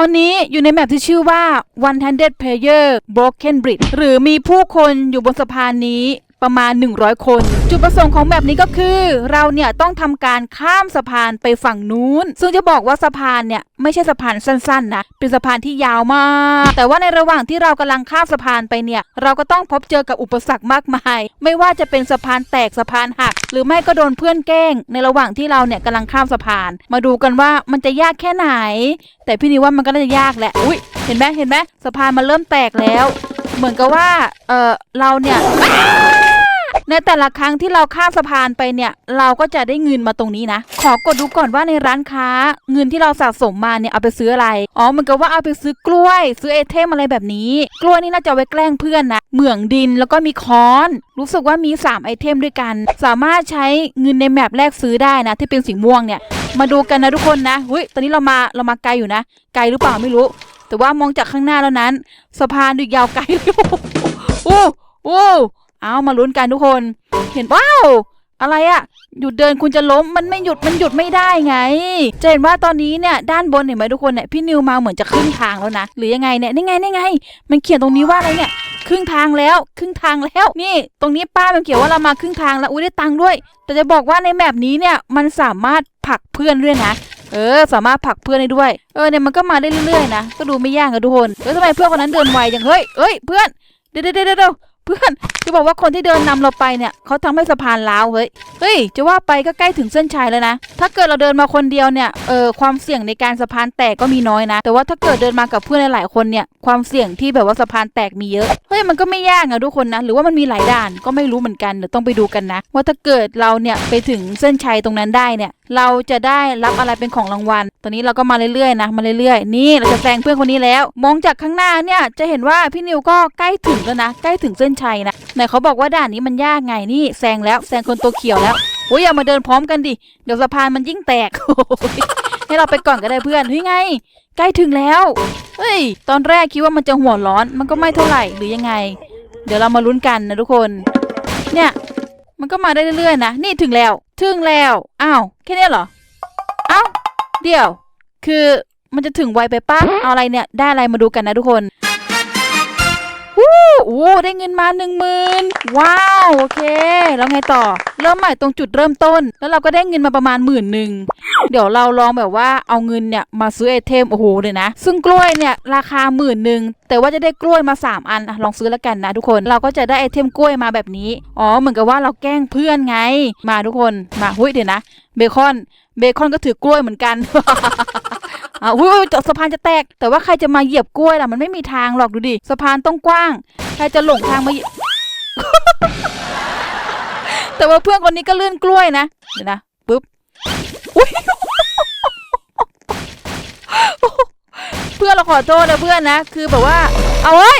อนนี้อยู่ในแมปที่ชื่อว่า One Handed Player Broken Bridge หรือมีผู้คนอยู่บนสะพานนี้ประมาณ 100 คน จุดประสงค์ของแบบนี้ก็คือ เราเนี่ยต้องทำการข้ามสะพานไปฝั่งนู้น ซึ่งจะบอกว่าสะพานเนี่ยไม่ใช่สะพานสั้นๆนะเป็นสะพานที่ยาวมาก แต่ว่าในระหว่างที่เรากำลังข้ามสะพานไปเนี่ย เราก็ต้องพบเจอกับอุปสรรคมากมาย ไม่ว่าจะเป็นสะพานแตกสะพานหัก หรือไม่ก็โดนเพื่อนแกล้ง ในระหว่างที่เราเนี่ยกำลังข้ามสะพาน มาดูกันว่ามันจะยากแค่ไหน แต่พี่นิวว่ามันก็น่าจะยากแหละอุ้ยเห็นไหมเห็นไหมสะพานมันเริ่มแตกแล้ว เหมือนกับว่าเออเราเนี่ย ในแต่ละครั้งที่เราข้ามสะพานไปเนี่ย เราก็จะได้เงินมาตรงนี้นะ ขอกดดูก่อนว่าในร้านค้า เงินที่เราสะสมมาเนี่ยเอาไปซื้ออะไร อ๋อเหมือนกับว่าเอาไปซื้อกล้วย ซื้อไอเทมอะไรแบบนี้ กล้วยนี่น่าจะไว้แกล้งเพื่อนนะ เหมืองดินแล้วก็มีค้อน รู้สึกว่ามี 3 ไอเทมด้วยกัน สามารถใช้เงินในแมปแรกซื้อได้นะ ที่เป็นสีม่วงเนี่ย มาดูกันนะทุกคนนะเฮ้ย ตอนนี้เรามาเรามาไกลอยู่นะ ไกลหรือเปล่าไม่รู้ แต่ว่ามองจากข้างหน้าแล้วนั้น สะพานดูยาวไกลเลยโอ้โอ้ เอามาลุ้นกันทุกคน เห็นว้าวอะไรอะหยุดเดินคุณจะล้มมันไม่หยุดมันหยุดไม่ได้ไง จะเห็นว่าตอนนี้เนี่ยด้านบนเห็นไหมทุกคนเนี่ยพี่นิวมาเหมือนจะครึ่งทางแล้วนะหรือยังไงเนี่ยนี่ไงนี่ไง มันเขียนตรงนี้ว่าอะไรเนี่ยครึ่งทางแล้วครึ่งทางแล้วนี่ ตรงนี้ป้ามันเขียนว่าเรามาครึ่งทางแล้วอุ้ยได้ตังค์ด้วย แต่จะบอกว่าในแมปนี้เนี่ยมันสามารถผลักเพื่อนด้วยนะเออ สามารถผลักเพื่อนได้ด้วย เออเนี่ยมันก็มาได้เรื่อยๆนะก็ดูไม่ยากอะทุกคนเออทำไมเพื่อนคนนั้นเดินไวจังเฮ้ยเอ้ยเพื่อนเดี๋ยวเดี๋ยวเดี๋ยว เพื่อนจะบอกว่าคนที่เดินนำเราไปเนี่ยเขาทำให้สะพานล้าวเฮ้ยเฮ้ยจะว่าไปก็ใกล้ถึงเส้นชัยแล้วนะ ถ้าเกิดเราเดินมาคนเดียวเนี่ยเออความเสี่ยงในการสะพานแตกก็มีน้อยนะ แต่ว่าถ้าเกิดเดินมากับเพื่อนหลายๆคนเนี่ยความเสี่ยงที่แบบว่าสะพานแตกมีเยอะเฮ้ยมันก็ไม่ยากนะทุกคนนะหรือว่ามันมีหลายด่านก็ไม่รู้เหมือนกันเดี๋ยวต้องไปดูกันนะ ว่าถ้าเกิดเราเนี่ยไปถึงเส้นชัยตรงนั้นได้เนี่ยเราจะได้รับอะไรเป็นของรางวัล ตอนนี้เราก็มาเรื่อยๆนะ มาเรื่อยๆ นี่เราจะแซงเพื่อนคนนี้แล้ว มองจากข้างหน้าเนี่ยจะเห็นว่าพี่นิวก็ใกล้ถึงแล้วนะ ใกล้ถึงเส้นชัยนะไหนเขาบอกว่าด่านนี้มันยากไงนี่แซงแล้วแซงคนตัวเขียวแล้วโอ้ยอย่ามาเดินพร้อมกันดิเดี๋ยวสะพานมันยิ่งแตกให้เราไปก่อนก็ได้เพื่อนเฮ้ยไง ใกล้ถึงแล้วเฮ้ยตอนแรกคิดว่ามันจะหัวร้อนมันก็ไม่เท่าไหร่หรือยังไง เดี๋ยวเรามาลุ้นกันนะทุกคน เนี่ย มันก็มาได้เรื่อยๆนะนี่ถึงแล้ว ถึงแล้วอ้าวแค่นี้เหรอเอ้าเดี๋ยว คือมันจะถึงไวไปปะเอาอะไรเนี่ย ได้อะไรมาดูกันนะทุกคน โอ้ได้เงินมาหนึ่งหมื่นว้าวโอเค แล้วไงต่อ เริ่มใหม่ตรงจุดเริ่มต้น แล้วเราก็ได้เงินมาประมาณหมื่นหนึ่งเดี๋ยวเราลองแบบว่าเอาเงินเนี่ยมาซื้อไอเทมโอ้โหเลยนะ ซึ่งกล้วยเนี่ยราคาหมื่นหนึ่งแต่ว่าจะได้กล้วยมา 3 อันอลองซื้อแล้วกันนะทุกคนเราก็จะได้ไอเทมกล้วยมาแบบนี้อ๋อเหมือนกับว่าเราแกล้งเพื่อนไง มาทุกคนมาหุ้ยเดี๋ยวนะเบคอนเบคอนก็ถือกล้วยเหมือนกันอะอุ้ยสะพานจะแตก แต่ว่าใครจะมาเหยียบกล้วยล่ะ มันไม่มีทางหรอกดูดิ สะพานต้องกว้าง ใครจะหลงทางมาเหยียบแต่ว่าเพื่อนคนนี้ก็เลื่อนกล้วยนะเดี๋ยวนะปึ๊บอุ๊ยเพื่อนเราขอโทษนะเพื่อนนะ คือแบบว่า เอาเฮ้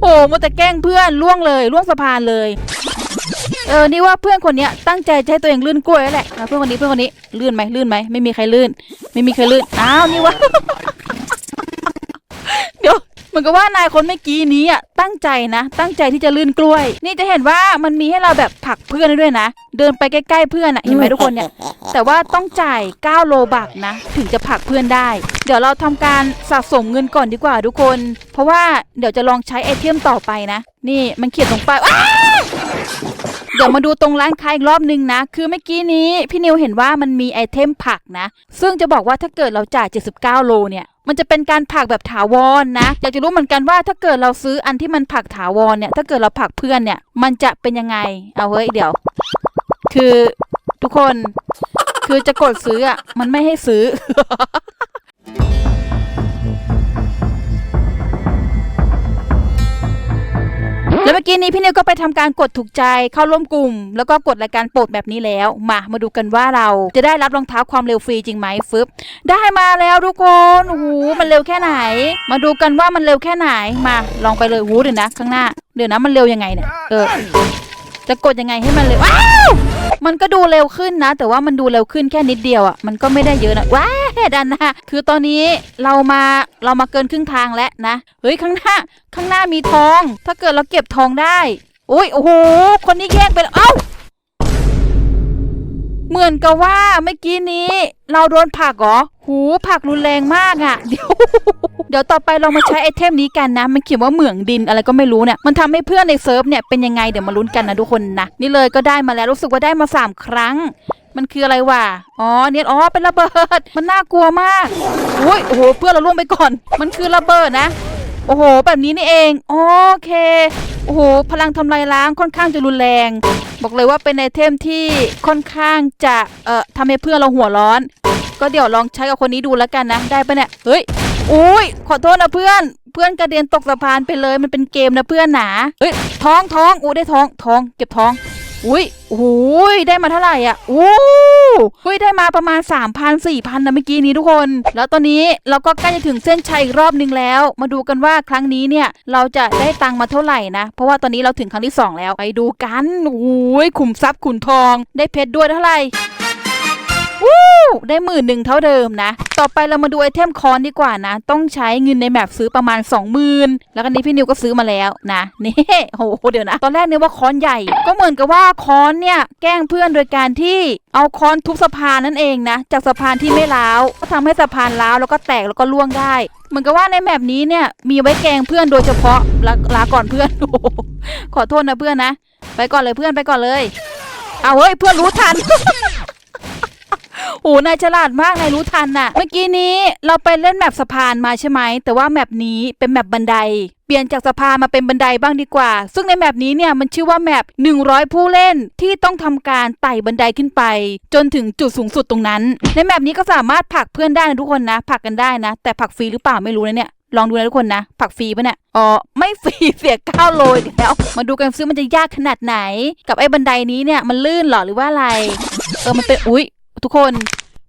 โอ้โหมัวแต่แกล้งเพื่อนล่วงเลยล่วงสะพานเลย เออ นี่ว่าเพื่อนคนเนี้ยตั้งใจจะให้ตัวเองลื่นกล้วยแล้วแหละเพื่อนคนนี้เพื่อนคนนี้ลื่นไหมลื่นไหมไม่มีใครลื่น ไม่มีใครลื่น อ้าว นี่ว่า เดี๋ยว มือนกับว่านายคนเมื่อกี้นี้อะตั้งใจนะ ตั้งใจที่จะลื่นกล้วย นี่จะเห็นว่ามันมีให้เราแบบผักเพื่อนด้วยนะ เดินไปใกล้ๆเพื่อนอะเห็นไหมทุกคนเนี่ย แต่ว่าต้องจ่าย 9 โลบักนะ ถึงจะผักเพื่อนได้ เดี๋ยวเราทำการสะสมเงินก่อนดีกว่าทุกคน เพราะว่าเดี๋ยวจะลองใช้ไอเทมต่อไปนะ นี่มันเขียนตรงป้ายอ้าเดี๋ยวมาดูตรงร้านค้าอีกรอบนึงนะ คือเมื่อกี้นี้พี่นิวเห็นว่ามันมีไอเทมผักนะ ซึ่งจะบอกว่าถ้าเกิดเราจ่าย 79 โลเนี่ย มันจะเป็นการผักแบบถาวรนะ อยากจะรู้เหมือนกันว่าถ้าเกิดเราซื้ออันที่มันผักถาวรเนี่ย ถ้าเกิดเราผักเพื่อนเนี่ย มันจะเป็นยังไง เอาเฮ้ยเดี๋ยว คือทุกคน คือจะกดซื้ออะ มันไม่ให้ซื้อ แล้วเมื่อกี้นี้พี่นิวก็ไปทำการกดถูกใจเข้าร่วมกลุ่ม แล้วก็กดรายการโปรดแบบนี้แล้ว มามาดูกันว่าเราจะได้รับรองเท้าความเร็วฟรีจริงไหมฟึบได้มาแล้วทุกคนโอ้โหมันเร็วแค่ไหน มาดูกันว่ามันเร็วแค่ไหนมาลองไปเลยโอ้โหเดี๋ยวนะ ข้างหน้าเดี๋ยวนะมันเร็วยังไงเนี่ยเออจะกดยังไงให้มันเร็วว้าวมันก็ดูเร็วขึ้นนะ แต่ว่ามันดูเร็วขึ้นแค่นิดเดียวอะมันก็ไม่ได้เยอะนะว้าว เหน้าข้างหน้ามีทองถ้าเกิดเราเก็บทองได้อุ้ยโอ้โหคนนี้แย่งไปแล้วเอ้าเดี๋ยวนะมันนะกดยังไงให้มันเร็วว้าวมันก็ดูเร็วขึ้นนะแต่ว่ามันดูเร็วขึ้นแค่นิดเดียวอะมันก็ไม่ได้เยอะนะว้าดันนะคือตอนนี้เรามาเรามาเกินครึ่งทางแล้วนะเฮ้ยข้างหน้าข้างหน้ามีทอง ถ้าเกิดเราเก็บทองได้อุ้ยโอ้โหคนนี้แย่งไปแล้วเอ้าเหมือนกับว่าเมื่อกี้นี้ เราโดนผักเหรอ หูผักรุนแรงมากอะ่ะ เดี๋ยว เดี๋ยวต่อไปเรามาใช้ไอเทมนี้กันนะ มันเขียนว่าเหมืองดินอะไรก็ไม่รู้เนี่ย มันทำให้เพื่อนในเซิร์ฟเนี่ยเป็นยังไงเดี๋ยวมาลุ้นกันนะทุกคนนะ นี่เลยก็ได้มาแล้วรู้สึกว่าได้มาสามครั้ง มันคืออะไรวะ อ๋อ เนี่ยอ๋อ เป็นระเบิด มันน่ากลัวมาก อุ้ย โอ้โห เพื่อนเราล่วงไปก่อน มันคือระเบิดนะ โอ้โห แบบนี้นี่เอง โอเค โอ้โห พลังทำลายล้างค่อนข้างจะรุนแรง บอกเลยว่าเป็นไอเทมที่ค่อนข้างจะ เอ่อทำให้เพื่อนเราหัวร้อน ก็เดี๋ยวลองใช้กับคนนี้ดูแล้วกันนะ ได้ปะเนี่ย เฮ้ยอุ้ย ขอโทษนะเพื่อน เพื่อนกระเด็นตกสะพานไปเลย มันเป็นเกมนะเพื่อนหนาเฮ้ย ท้องท้องอู้ได้ท้อง ท้อง เก็บท้อง อุ้ยโอ้ยได้มาเท่าไหร่อะอู้เฮ้ยได้มาประมาณ 3 0 0 0 4,000นะเมื่อกี้นี้ทุกคน แล้วตอนนี้เราก็ใกล้จะถึงเส้นชัยอีกรอบนึงแล้ว มาดูกันว่าครั้งนี้เนี่ยเราจะได้ตังมาเท่าไหร่นะ เพราะว่าตอนนี้เราถึงครั้งที่ 2 แล้ว ไปดูกันโอ้ยขุมทรัพย์ขุนทอง ได้เพชรด้วยเท่าไหร่ ได้หมื่นหนึ่งเท่าเดิมนะ ต่อไปเรามาดูไอเทมคอนดีกว่านะ ต้องใช้เงินในแมปซื้อประมาณ 20,000 แล้วก็นี้พี่นิวก็ซื้อมาแล้วนะนี่โอ้โหเดี๋ยวนะ ตอนแรกเนี่ยว่าคอนใหญ่ ก็เหมือนกับว่าคอนเนี่ยแกล้งเพื่อนโดยการที่เอาคอนทุบสะพานนั่นเองนะ จากสะพานที่ไม่ร้าวก็ทำให้สะพานร้าวแล้วก็แตกแล้วก็ล่วงได้ เหมือนกับว่าในแมปนี้เนี่ยมีไว้แกล้งเพื่อนโดยเฉพาะลาลาก่อนเพื่อนขอโทษนะเพื่อนนะ ไปก่อนเลยเพื่อนไปก่อนเลย เอาเฮ้ยเพื่อนรู้ทัน โอ้นายฉลาดมากนายรู้ทันน่ะ เมื่อกี้นี้เราไปเล่นแมปสะพานมาใช่ไหม แต่ว่าแมปนี้เป็นแมปบันได เปลี่ยนจากสะพานมาเป็นบันไดบ้างดีกว่า ซึ่งในแมปนี้เนี่ยมันชื่อว่าแมป100 ผู้เล่นที่ต้องทำการไต่บันไดขึ้นไป จนถึงจุดสูงสุดตรงนั้น ในแมปนี้ก็สามารถผลักเพื่อนได้นะทุกคนนะผลักกันได้นะ แต่ผลักฟรีหรือเปล่าไม่รู้นะเนี่ยลองดูนะทุกคนนะ ผักฟรีปะเนี่ย อ๋อ ไม่ฟรีเสียก้าวโลอีกแล้ว มาดูกันซิมันจะยากขนาดไหน กับไอ้บันไดนี้เนี่ย มันลื่นหรอหรือว่าอะไร เออ มันเป็น อุ๊ย ทุกคน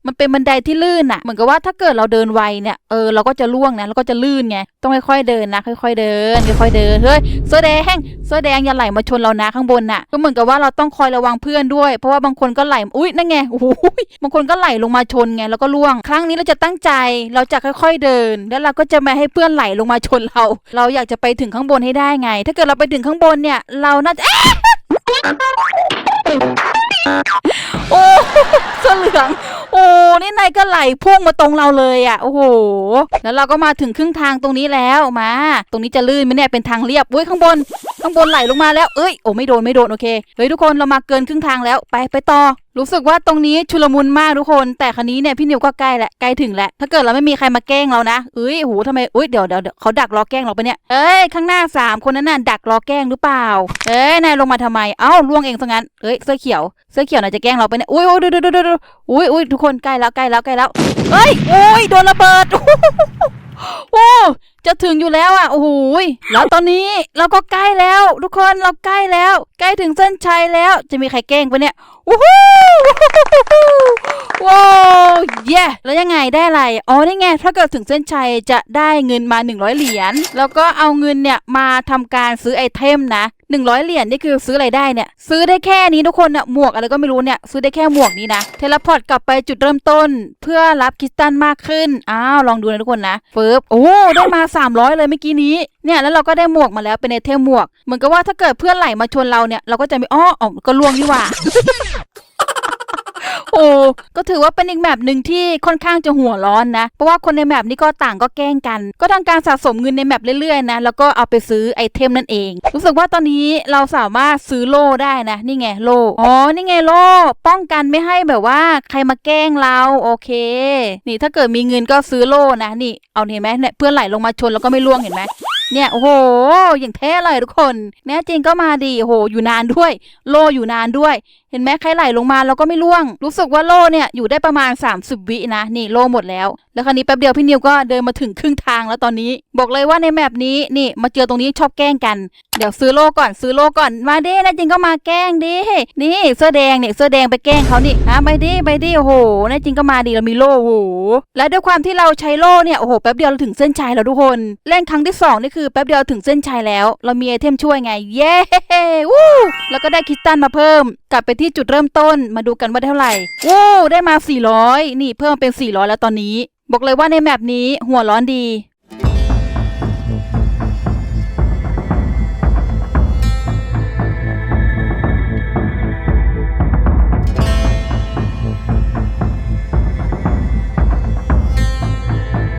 มันเป็นบันไดที่ลื่นอะเหมือนกับว่าถ้าเกิดเราเดินไวเนี่ยเออเราก็จะล่วงนะแล้วก็จะลื่นไงต้องค่อยๆเดินนะ ค่อย ๆ เดินค่อยๆเดินเฮ้ยเสื้อแดงเสื้อแดงอย่าไหลมาชนเรานะข้างบนน่ะ ก็เหมือนกับว่าเราต้องคอยระวังเพื่อนด้วย เพราะว่าบางคนก็ไหลอุ๊ยนั่นไงโอ้โหบางคนก็ไหลลงมาชนไงแล้วก็ล่วง ครั้งนี้เราจะตั้งใจเราจะค่อย ๆเดิน แล้วเราก็จะไม่ให้เพื่อนไหลลงมาชนเรา เราอยากจะไปถึงข้างบนให้ได้ไง ถ้าเกิดเราไปถึงข้างบนเนี่ย เราน่าจะ โอ้เสื้อเหลือง โอ้ นี่นายก็ไหลพุ่งมาตรงเราเลยอะ โอ้โห แล้วเราก็มาถึงครึ่งทางตรงนี้แล้วมา ตรงนี้จะลื่นไหมเนี่ย เป็นทางเรียบอุ้ยข้างบน ข้างบนไหลลงมาแล้ว เอ้ย โอ้ไม่โดนไม่โดนโอเค เฮ้ยทุกคนเรามาเกินครึ่งทางแล้ว ไปไปต่อ รู้สึกว่าตรงนี้ชุลมุนมากทุกคน แต่คันนี้เนี่ยพี่นิวก็ใกล้แหละ ใกล้ถึงแหล้วถ้าเกิดเราไม่มีใครมาแกล้งเรานะ เอ้ยโอ้โหทำไมอุ้ยเดี๋ยวเดี๋ยวเขาดักรอแกล้งเราปะเนี่ย เอ้ยข้างหน้าสามคนนั้นน่ะดักรอแกล้งหรือเปล่า เอ้ยนายลงมาทำไม เอ้าล่วงเองซะงั้นเอ้ยเสื้อเขียวเสื้อเขียวน่าจะแกล้งเราไปเนี่ยอุ้ยอุ้ยดูดูดูดูอุ้ยอุ้ยทุกคนใกล้แล้วใกล้แล้วใกล้แล้วเอ้ยโอ้ยโดนระเบิดโอ้จะถึงอยู่แล้วอะโอ้โหยแล้วตอนนี้เราก็ใกล้แล้ว ทุกคนเราใกล้แล้ว ใกล้ถึงเส้นชัยแล้ว จะมีใครแกล้งปะเนี่ยโอ้โหว้าวเย้แล้วยังไงได้อะไรอ๋อนี่ไงถ้าเกิดถึงเส้นชัยจะได้เงินมา 100 เหรียญแล้วก็เอาเงินเนี่ยมาทำการซื้อไอเทมนะ 100 เหรียญนี่คือซื้ออะไรได้เนี่ย ซื้อได้แค่นี้ทุกคนเนี่ยหมวกอะไรก็ไม่รู้เนี่ย ซื้อได้แค่หมวกนี้นะ เทเลพอร์ตกลับไปจุดเริ่มต้น เพื่อรับคริสตัลมากขึ้น อ้าว ลองดูนะทุกคนนะเฟิร์บโอ้ ได้มา 300 เลยเมื่อกี้นี้ เนี่ย แล้วเราก็ได้หมวกมาแล้วเป็นไอเทมหมวก เหมือนกับว่าถ้าเกิดเพื่อนไหลมาชนเราเนี่ย เราก็จะไม่อ้ออ๋อก็ล่วงนี่หว่า โอ้ก็ถือว่าเป็นอีกแมปหนึ่งที่ค่อนข้างจะหัวร้อนนะ เพราะว่าคนในแมปนี้ก็ต่างก็แกล้งกัน ก็ทำการสะสมเงินในแมปเรื่อยๆนะ แล้วก็เอาไปซื้อไอเทมนั่นเอง รู้สึกว่าตอนนี้เราสามารถซื้อโล่ได้นะ นี่ไงโล่ อ๋อ นี่ไงโล่ ป้องกันไม่ให้แบบว่าใครมาแกล้งเราโอเค นี่ถ้าเกิดมีเงินก็ซื้อโล่นะ นี่ เอาเห็นไหมเนี่ยเพื่อนไหลลงมาชนแล้วก็ไม่ล่วงเห็นไหม เนี่ยโอ้โห อย่างเท่เลยทุกคนแน่จริงก็มาดีโอ้โหอยู่นานด้วย โลอยู่นานด้วย เห็นไหมใครไหลลงมาเราก็ไม่ล่วง รู้สึกว่าโลเนี่ยอยู่ได้ประมาณ 30 วินะ นี่โลหมดแล้ว แล้วคราวนี้แป๊บเดียวพี่นิวก็เดินมาถึงครึ่งทางแล้วตอนนี้ บอกเลยว่าในแมปนี้นี่มาเจอตรงนี้ชอบแกล้งกัน เดี๋ยวซื้อโลก่อนซื้อโลก่อนมาดิน่จริงก็มาแกล้งดินี่เสื้อแดงเนี่ยเสื้อแดงไปแกล้งเขานี่ฮะไปดิไปดิโอ้โหน่จริงก็มาดีเรามีโลโอ้โหและด้วยความที่เราใช้โล่เนี่ยโอ้โหแป๊บเดียวเราถึงเส้นชัยแล้วทุกคนเล่นครั้งที่สองนี่คือแป๊บเดียวถึงเส้นชัยแล้ว เรามีไอเทมช่วยไงเย้วู้แล้วก็ได้คิสตัลมาเพิ่ม กลับไปที่จุดเริ่มต้นมาดูกันว่าได้เท่าไหร่วู้ได้มา 400 นี่เพิ่มเป็น 400 แล้วตอนนี้บอกเลยว่าในแมปนี้หัวร้อนดี